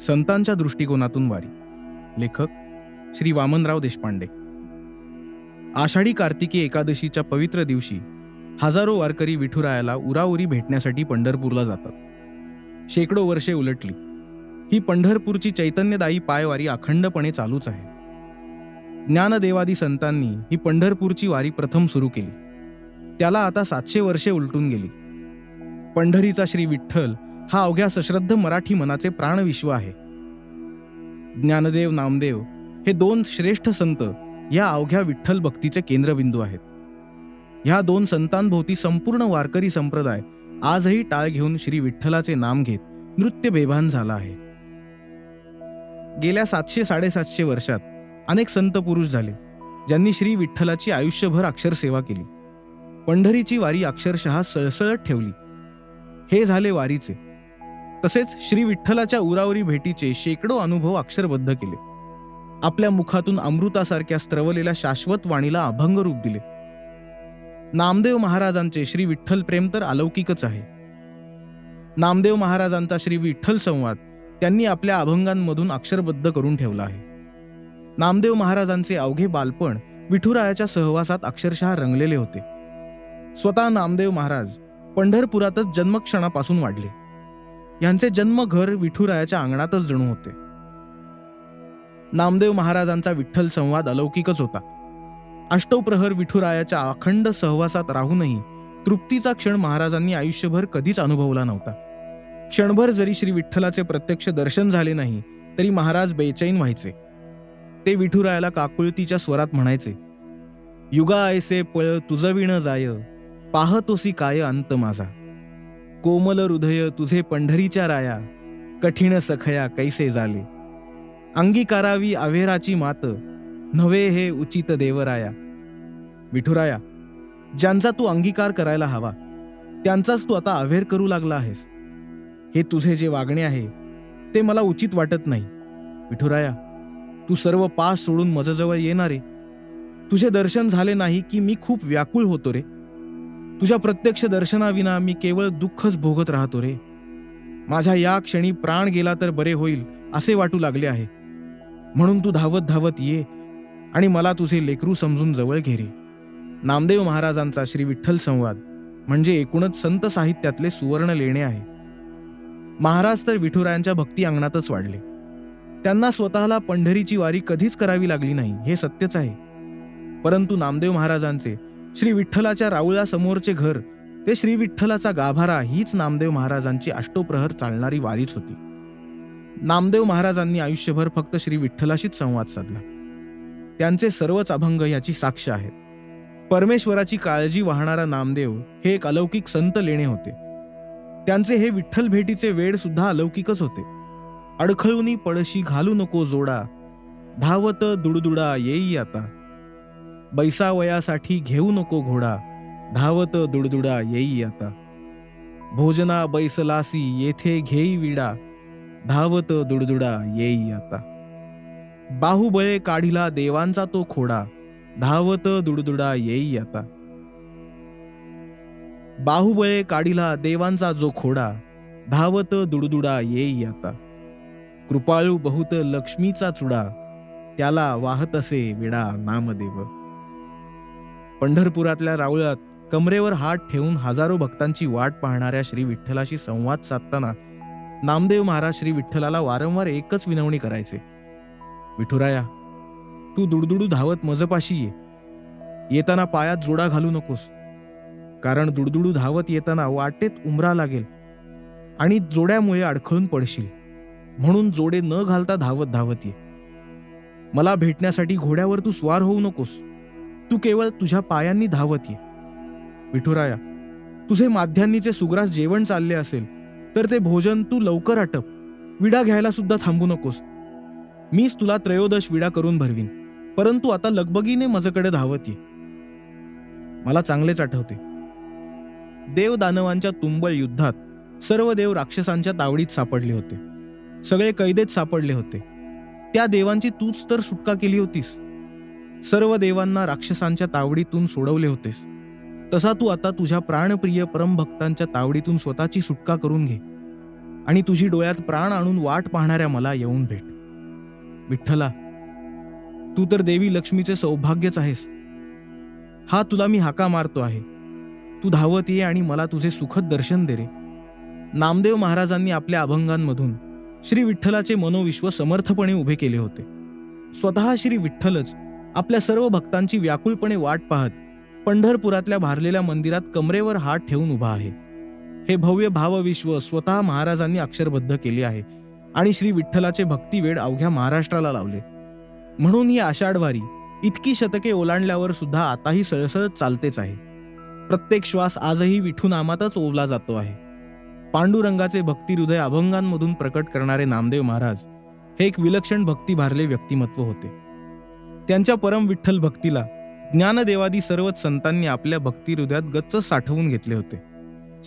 संतांच्या दृष्टिकोनातून वारी. लेखक श्री वामनराव देशपांडे. आषाढी कार्तिकी एकादशीच्या पवित्र दिवशी हजारो वारकरी विठुरायाला उराउरी भेटण्यासाठी पंढरपूरला जातात. शेकडो वर्षे उलटली. ही पंढरपूरची चैतन्यदायी पायवारी अखंडपणे चालूच आहे. ज्ञानदेवादी संतांनी ही पंढरपूरची वारी प्रथम सुरू केली. त्याला आता सातशे वर्षे उलटून गेली. पंढरीचा श्री विठ्ठल हा अवघ्या सश्रद्ध मराठी मनाचे प्राणविश्व आहे. ज्ञानदेव नामदेव हे दोन श्रेष्ठ संत या अवघ्या विठ्ठल भक्तीचे केंद्रबिंदू आहेत. ह्या दोन संतांभोवती संपूर्ण वारकरी संप्रदाय आजही टाळ घेऊन श्री विठ्ठलाचे नाम घेत नृत्य बेभान झाला आहे. गेल्या सातशे साडेसातशे वर्षात अनेक संत पुरुष झाले ज्यांनी श्री विठ्ठलाची आयुष्यभर अक्षरसेवा केली. पंढरीची वारी अक्षरशः सळसळत ठेवली. हे झाले वारीचे तसेच श्री विठ्ठलाच्या उरावरी भेटीचे शेकडो अनुभव अक्षरबद्ध केले. आपल्या मुखातून अमृतासारख्या स्त्रवलेल्या शाश्वत वाणीला अभंग रूप दिले. नामदेव महाराजांचे श्री विठ्ठल प्रेम तर अलौकिकच आहे. नामदेव महाराजांचा श्री विठ्ठल संवाद त्यांनी आपल्या अभंगांमधून अक्षरबद्ध करून ठेवला आहे. नामदेव महाराजांचे अवघे बालपण विठुरायाच्या सहवासात अक्षरशः रंगलेले होते. स्वतः नामदेव महाराज पंढरपुरातच जन्मक्षणापासून वाढले. यांचे जन्मघर विठुरायाच्या अंगणातच जणू होते. नामदेव महाराजांचा विठ्ठल संवाद अलौकिकच होता. अष्टप्रहर विठुरायाच्या अखंड सहवासात राहूनही तृप्तीचा क्षण महाराजांनी आयुष्यभर कधीच अनुभवला नव्हता. क्षणभर जरी श्री विठ्ठलाचे प्रत्यक्ष दर्शन झाले नाही तरी महाराज बेचैन व्हायचे. ते विठुरायाला काकुळतीच्या स्वरात म्हणायचे युगा ऐसे पळ तुझविण जाय पाहतोसी काय अंत माझा. कोमल हृदय तुझे पंढरीच्या राया कठीण सखया कैसे झाले अंगीकारावी अवेराची मात नव्हे हे उचित देवराया. विठुराया ज्यांचा तू अंगीकार करायला हवा त्यांचाच तू आता अवेर करू लागला आहेस. हे तुझे जे वागणे आहे ते मला उचित वाटत नाही. विठुराया तू सर्व पास सोडून मजजवळ येणारे. तुझे दर्शन झाले नाही की मी खूप व्याकुळ होतो रे. तुझ्या प्रत्यक्ष दर्शनाविना मी केवळ दुःखच भोगत राहतो रे. माझ्या या क्षणी प्राण गेला तर बरे होईल असे वाटू लागले आहे. म्हणून तू धावत धावत ये आणि मला तुझे लेकरू समजून जवळ घेरे नामदेव महाराजांचा श्री विठ्ठल संवाद म्हणजे एकूणच संत साहित्यातले सुवर्ण लेणे आहे. महाराज तर विठुरायांच्या भक्ती अंगणातच वाढले. त्यांना स्वतःला पंढरीची वारी कधीच करावी लागली नाही हे सत्यच आहे. परंतु नामदेव महाराजांचे श्री विठ्ठलाच्या राऊळासमोरचे घर ते श्री विठ्ठलाचा गाभारा हीच नामदेव महाराजांची अष्टोप्रहर चालणारी वारीच होती. नामदेव महाराजांनी आयुष्यभर फक्त श्री विठ्ठलाशीच संवाद साधला. त्यांचे सर्वच अभंग याची साक्ष आहेत. परमेश्वराची काळजी वाहणारा नामदेव हे एक अलौकिक संत लेणे होते. त्यांचे हे विठ्ठल भेटीचे वेळ सुद्धा अलौकिकच होते. अडखळूनी पडशी घालू नको जोडा धावत दुडदुडा येई आता. बैसावयासाठी घेऊ नको घोडा धावत दुडदुडा येई आता. भोजना बैसलासी येथे घेई विडा धावत दुडदुडा येई आता. बाहुबळे काढिला देवांचा तो खोडा धावत दुडदुडा येई आता. बाहुबळे काढिला देवांचा जो खोडा धावत दुडदुडा येई आता. कृपाळू बहुत लक्ष्मीचा चुडा त्याला वाहत असे विडा नामदेव. पंढरपुरातल्या रावळात कमरेवर हात ठेवून हजारो भक्तांची वाट पाहणाऱ्या श्री विठ्ठलाशी संवाद साधताना नामदेव महाराज श्री विठ्ठलाला वारंवार एकच विनवणी करायचे. विठुराया तू दुडदुडू धावत मजपाशी ये. येताना पायात जोडा घालू नकोस. कारण दुडदुडू धावत येताना वाटेत उमरा लागेल आणि जोड्यामुळे अडखळून पडशील. म्हणून जोडे न घालता धावत धावत ये. मला भेटण्यासाठी घोड्यावर तू स्वार होऊ नकोस. तू केवळ तुझ्या पायांनी धावत ये. विठुराया तुझे माध्यान्नीचे सुग्रास जेवण चालले असेल तर ते भोजन तू लवकर आटप. विडा घ्यायला सुद्धा थांबू नकोस. मीच तुला त्रयोदश विडा करून भरवीन परंतु आता लगबगीने माझ्याकडे धावत ये. मला चांगलेच आठवते. देव दानवांच्या तुंबळ युद्धात सर्व देव राक्षसांच्या तावडीत सापडले होते. सगळे कैदेत सापडले होते. त्या देवांची तूच तर सुटका केली होतीस. सर्व देवांना राक्षसांच्या तावडीतून सोडवले होतेस. तसा तू आता तुझ्या प्राणप्रिय परमभक्तांच्या तावडीतून स्वतःची सुटका करून घे. आणि तुझी डोळ्यात प्राण आणून वाट पाहणाऱ्या मला येऊन भेट. विठ्ठला तू तर देवी लक्ष्मीचे सौभाग्यच आहेस. हा तुला मी हाका मारतो आहे. तू धावत ये आणि मला तुझे सुखद दर्शन दे रे. नामदेव महाराजांनी आपल्या अभंगांमधून श्री विठ्ठलाचे मनोविश्व समर्थपणे उभे केले होते. स्वतः श्री विठ्ठलच आपल्या सर्व भक्तांची व्याकुळपणे वाट पाहत पंढरपुरातल्या भारलेल्या मंदिरात कमरेवर हात ठेवून उभा आहे. हे भव्य भावविश्व स्वतः महाराजांनी अक्षरबद्ध केले आहे आणि श्री विठ्ठलाचे भक्तिवेड अवघ्या महाराष्ट्राला लावले. म्हणून ही आषाढवारी इतकी शतके ओलांडल्यावर सुद्धा आताही सळसळत चालतेच आहे. प्रत्येक श्वास आजही विठू नामातच ओवला जातो आहे. पांडुरंगाचे भक्तिहृदय अभंगांमधून प्रकट करणारे नामदेव महाराज हे एक विलक्षण भक्ती भारले व्यक्तिमत्व होते. त्यांच्या परम विठ्ठल भक्तीला ज्ञानदेवादी सर्वच संतांनी आपल्या भक्तिहृदयात गच्च साठवून घेतले होते.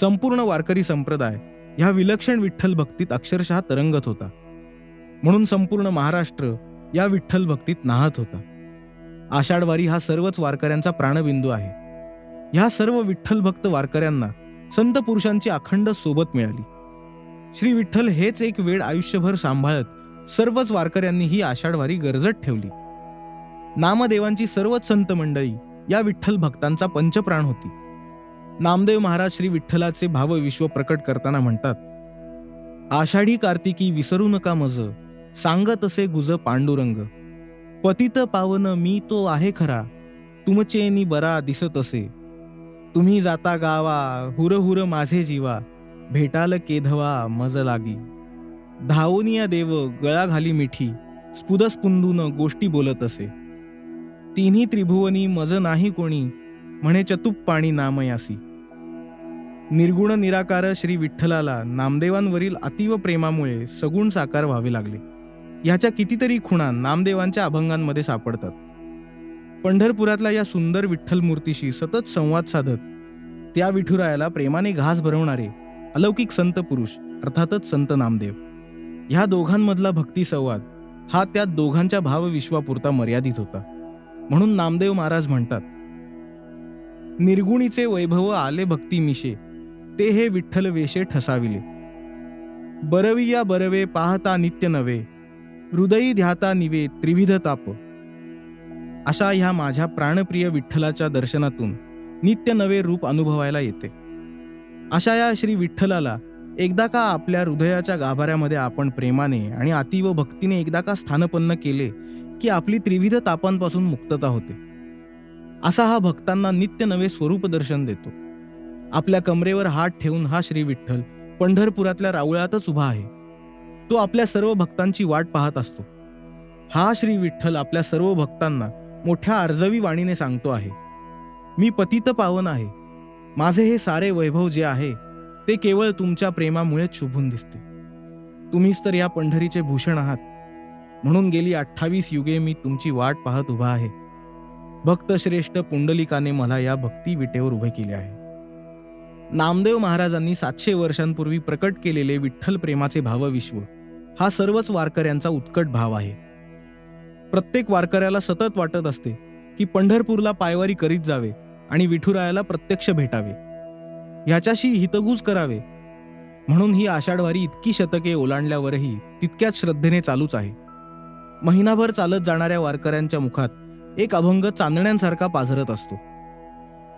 संपूर्ण वारकरी संप्रदाय ह्या विलक्षण विठ्ठल भक्तीत अक्षरशः तरंगत होता. म्हणून संपूर्ण महाराष्ट्र या विठ्ठल भक्तीत नाहत होता. आषाढवारी हा सर्वच वारकऱ्यांचा प्राणबिंदू आहे. ह्या सर्व विठ्ठल भक्त वारकऱ्यांना संत पुरुषांची अखंड सोबत मिळाली. श्री विठ्ठल हेच एक वेळ आयुष्यभर सांभाळत सर्वच वारकऱ्यांनी ही आषाढवारी गरजत ठेवली. नामदेवांची सर्वच संत मंडळी या विठ्ठल भक्तांचा पंचप्राण होती. नामदेव महाराज श्री विठ्ठलाचे भाव विश्व प्रकट करताना म्हणतात आषाढी कार्तिकी विसरू नका मज सांगत असे गुज पांडुरंग. पतित पावन मी तो आहे खरा तुमचे नी बरा दिसत असे. तुम्ही जाता गावा हुर हुर माझे जीवा भेटाल केधवा मज लागी. धावनिया देव गळा घाली मिठी स्पुदस्पुंदून गोष्टी बोलत असे. तिन्ही त्रिभुवनी मज नाही कोणी म्हणे चतुप पाणी नामयासी निर्गुण निराकार श्री विठ्ठलाला नामदेवांवरील अतीव प्रेमामुळे सगुण साकार व्हावे लागले. ह्याच्या कितीतरी खुणा नामदेवांच्या अभंगांमध्ये सापडतात. पंढरपुरातल्या या सुंदर विठ्ठल मूर्तीशी सतत संवाद साधत त्या विठुरायाला प्रेमाने घास भरवणारे अलौकिक संत पुरुष अर्थातच संत नामदेव. ह्या दोघांमधला भक्ती संवाद हा त्या दोघांच्या भावविश्वापुरता मर्यादित होता. म्हणून नामदेव महाराज म्हणतात निर्गुणीचे वैभव आले भक्ती मिशे ते हे विठ्ठल वेशे ठसाविले. बरवी या बरवे पाहता नित्य नवे हृदयी ध्याता निवे त्रिविध ताप. अशा ह्या माझ्या प्राणप्रिय विठ्ठलाच्या दर्शनातून नित्य नवे रूप अनुभवायला येते. अशा या श्री विठ्ठलाला एकदा का आपल्या हृदयाच्या गाभाऱ्यामध्ये आपण प्रेमाने आणि अतीव भक्तीने एकदा का स्थानपन्न केले की आपली त्रिविध तापांपासून मुक्तता होते. असा हा भक्तांना नित्य नवे स्वरूप दर्शन देतो. आपल्या कमरेवर हात ठेवून हा श्री विठ्ठल पंढरपुरातल्या रावळातच उभा आहे. तो आपल्या सर्व भक्तांची वाट पाहत असतो. हा श्री विठ्ठल आपल्या सर्व भक्तांना मोठ्या अर्जवी वाणीने सांगतो आहे. मी पतित पावन आहे. माझे हे सारे वैभव जे आहे ते केवळ तुमच्या प्रेमामुळेच शोभून दिसते. तुम्हीच तर या पंढरीचे भूषण आहात. म्हणून गेली अठ्ठावीस युगे मी तुमची वाट पाहत उभा आहे. भक्तश्रेष्ठ पुंडलिकाने मला या भक्ती विटेवर उभे केले आहे. नामदेव महाराजांनी सातशे वर्षांपूर्वी प्रकट केलेले विठ्ठल प्रेमाचे भावविश्व हा सर्वच वारकऱ्यांचा उत्कट भाव आहे. प्रत्येक वारकऱ्याला सतत वाटत असते की पंढरपूरला पायवारी करीत जावे आणि विठुरायाला प्रत्यक्ष भेटावे. ह्याच्याशी हितगुज करावे. म्हणून ही आषाढवारी इतकी शतके ओलांडल्यावरही तितक्याच श्रद्धेने चालूच आहे. महिनाभर चालत जाणाऱ्या वारकऱ्यांच्या मुखात एक अभंग चांदण्यांसारखा पाझरत असतो.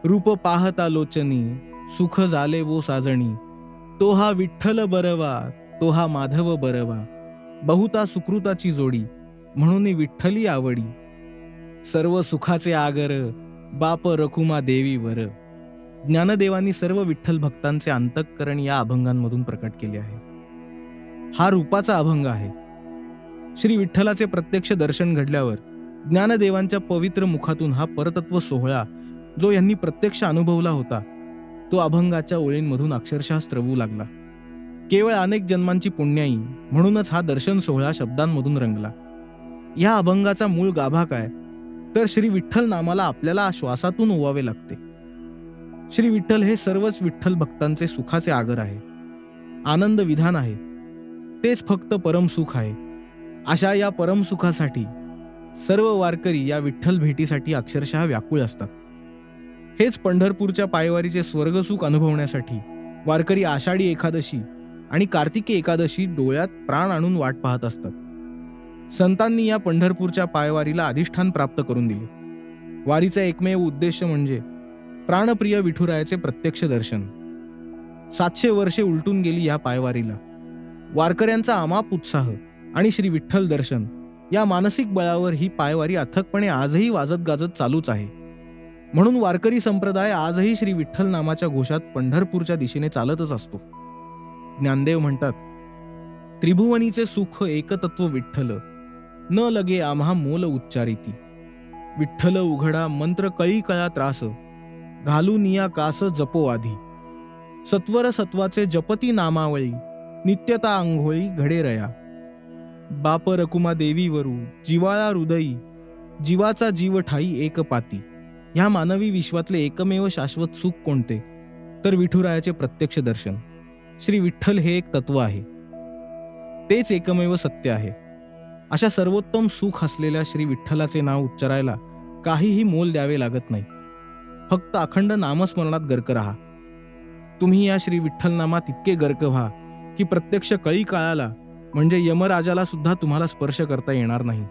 रूप पाहता लोचनी सुख झाले वो साजणी तो हा विठ्ठल बरवा तो हा माधव बरवा. बहुता सुकृताची जोडी म्हणून विठ्ठली आवडी. सर्व सुखाचे आगर बाप रखुमा देवी वर ज्ञानदेवांनी सर्व विठ्ठल भक्तांचे अंतःकरण या अभंगांमधून प्रकट केले आहे. हा रूपाचा अभंग आहे. श्री विठ्ठलाचे प्रत्यक्ष दर्शन घडल्यावर ज्ञानदेवांच्या पवित्र मुखातून हा परतत्व सोहळा जो यांनी प्रत्यक्ष अनुभवला होता तो अभंगाच्या ओळींमधून अक्षरशः स्त्रवू लागला. केवळ अनेक जन्मांची पुण्याई म्हणूनच हा दर्शन सोहळा शब्दांमधून रंगला. या अभंगाचा मूळ गाभा काय? तर श्री विठ्ठल नामाला आपल्याला श्वासातून ओवावे लागते. श्री विठ्ठल हे सर्वच विठ्ठल भक्तांचे सुखाचे आगर आहे. आनंद विधान आहे. तेच फक्त परमसुख आहे. अशा या परमसुखासाठी सर्व वारकरी या विठ्ठल भेटीसाठी अक्षरशः व्याकुळ असतात. हेच पंढरपूरच्या पायवारीचे स्वर्गसुख अनुभवण्यासाठी वारकरी आषाढी एकादशी आणि कार्तिकी एकादशी डोळ्यात प्राण आणून वाट पाहत असतात. संतांनी या पंढरपूरच्या पायवारीला अधिष्ठान प्राप्त करून दिले. वारीचा एकमेव उद्देश म्हणजे प्राणप्रिय विठुरायाचे प्रत्यक्ष दर्शन. सातशे वर्षे उलटून गेली या पायवारीला. वारकऱ्यांचा अमाप उत्साह आणि श्री विठ्ठल दर्शन या मानसिक बळावर ही पायवारी अथकपणे आजही वाजत गाजत चालूच आहे. म्हणून वारकरी संप्रदाय आजही श्री विठ्ठल नामाच्या घोषात पंढरपूरच्या दिशेने चालतच असतो. ज्ञानदेव म्हणतात त्रिभुवनीचे सुख एकतत्व विठ्ठल न लगे आम्हा मोल उच्चारिती. विठ्ठल उघडा मंत्र कळी कळा त्रास घालून या कास जपो आधी. सत्वर सत्वाचे जपती नामावळी नित्यता आंघोळी घडे रया. बाप रकुमा देवीवरू जिवाळा हृदयी जीवाचा जीव ठाई एक पाती ह्या मानवी विश्वातले एकमेव शाश्वत सुख कोणते? तर विठुरायाचे प्रत्यक्ष दर्शन. श्री विठ्ठल हे एक तत्व आहे. तेच एकमेव सत्य आहे. अशा सर्वोत्तम सुख असलेल्या श्री विठ्ठलाचे नाव उच्चारायला काहीही मोल द्यावे लागत नाही. फक्त अखंड नामस्मरणात गर्क राहा. तुम्ही या श्री विठ्ठल नामात इतके गर्क व्हा की प्रत्यक्ष कळी काळाला म्हणजे यमराजाला सुद्धा तुम्हाला स्पर्श करता येणार नाही.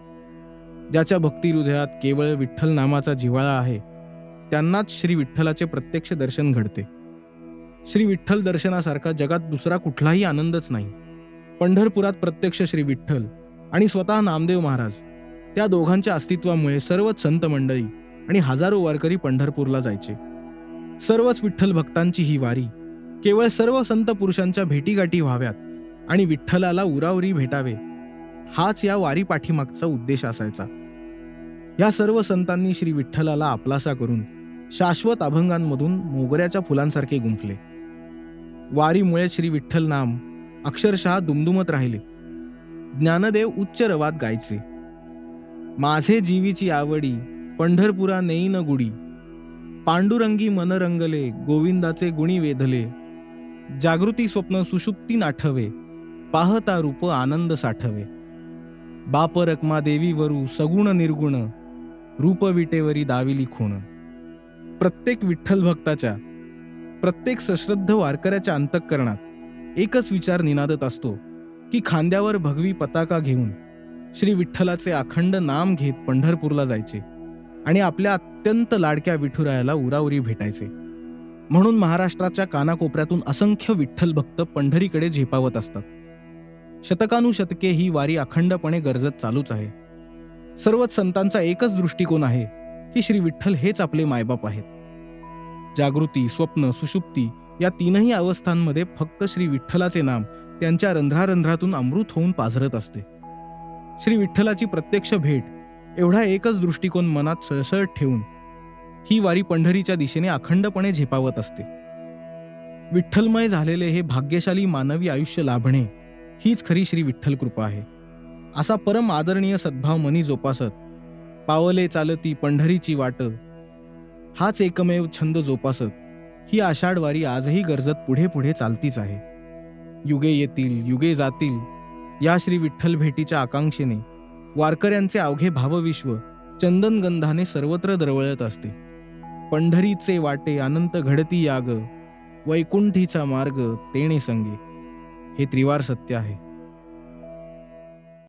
ज्याच्या भक्ती हृदयात केवळ विठ्ठल नामाचा जिव्हाळा आहे त्यांनाच श्री विठ्ठलाचे प्रत्यक्ष दर्शन घडते. श्री विठ्ठल दर्शनासारखा जगात दुसरा कुठलाही आनंदच नाही. पंढरपुरात प्रत्यक्ष श्री विठ्ठल आणि स्वतः नामदेव महाराज त्या दोघांच्या अस्तित्वामुळे सर्वच संत मंडळी आणि हजारो वारकरी पंढरपूरला जायचे. सर्वच विठ्ठल भक्तांची ही वारी केवळ सर्व संत पुरुषांच्या भेटीगाठी व्हाव्यात. आणि विठ्ठलाला उरावरी भेटावे हाच या वारी पाठीमागचा उद्देश असायचा. या सर्व संतांनी श्री विठ्ठलाला आपलासा करून शाश्वत अभंगांमधून मोगऱ्याच्या फुलांसारखे गुंफले. वारीमुळे श्री विठ्ठल नाम अक्षरशः दुमदुमत राहिले. ज्ञानदेव उच्च रवात गायचे. माझे जीवीची आवडी पंढरपुरा नेईन गुडी. पांडुरंगी मन रंगले गोविंदाचे गुणी वेधले. जागृती स्वप्न सुषुप्ती नाठवे. पाहता रूप आनंद साठवे. बाप रकमा देवीवरू सगुण निर्गुण रूप विटेवरी दाविली खूण प्रत्येक विठ्ठल भक्ताच्या प्रत्येक सश्रद्ध वारकऱ्याच्या अंतःकरणात एकच विचार निनादत असतो की खांद्यावर भगवी पताका घेऊन श्री विठ्ठलाचे अखंड नाम घेत पंढरपूरला जायचे आणि आपल्या अत्यंत लाडक्या विठुरायाला उराउरी भेटायचे. म्हणून महाराष्ट्राच्या कानाकोपऱ्यातून असंख्य विठ्ठल भक्त पंढरीकडे झेपावत असतात. शतकानुशतके ही वारी अखंडपणे गरजत चालूच आहे. सर्वच संतांचा एकच दृष्टिकोन आहे की श्री विठ्ठल हेच आपले मायबाप आहेत. जागृती स्वप्न सुषुप्ती या तीनही अवस्थांमध्ये फक्त श्री विठ्ठलाचे नाम त्यांच्या रंध्रारंध्रातून अमृत होऊन पाझरत असते. श्री विठ्ठलाची प्रत्यक्ष भेट एवढा एकच दृष्टिकोन मनात सळसळत ठेवून ही वारी पंढरीच्या दिशेने अखंडपणे झेपावत असते. विठ्ठलमय झालेले हे भाग्यशाली मानवी आयुष्य लाभणे हीच खरी श्री विठ्ठल कृपा आहे. असा परम आदरणीय सद्भाव मनी जोपासत पावले चालती पंढरीची वाट हाच एकमेव छंद जोपासत ही आषाढवारी आजही गरजत पुढे पुढे चालतीच आहे. युगे येतील युगे जातील या श्री विठ्ठल भेटीच्या आकांक्षेने वारकऱ्यांचे अवघे भावविश्व चंदनगंधाने सर्वत्र दरवळत असते. पंढरीचे वाटे अनंत घडती याग वैकुंठीचा मार्ग तेणे संगे. हे त्रिवार सत्य आहे.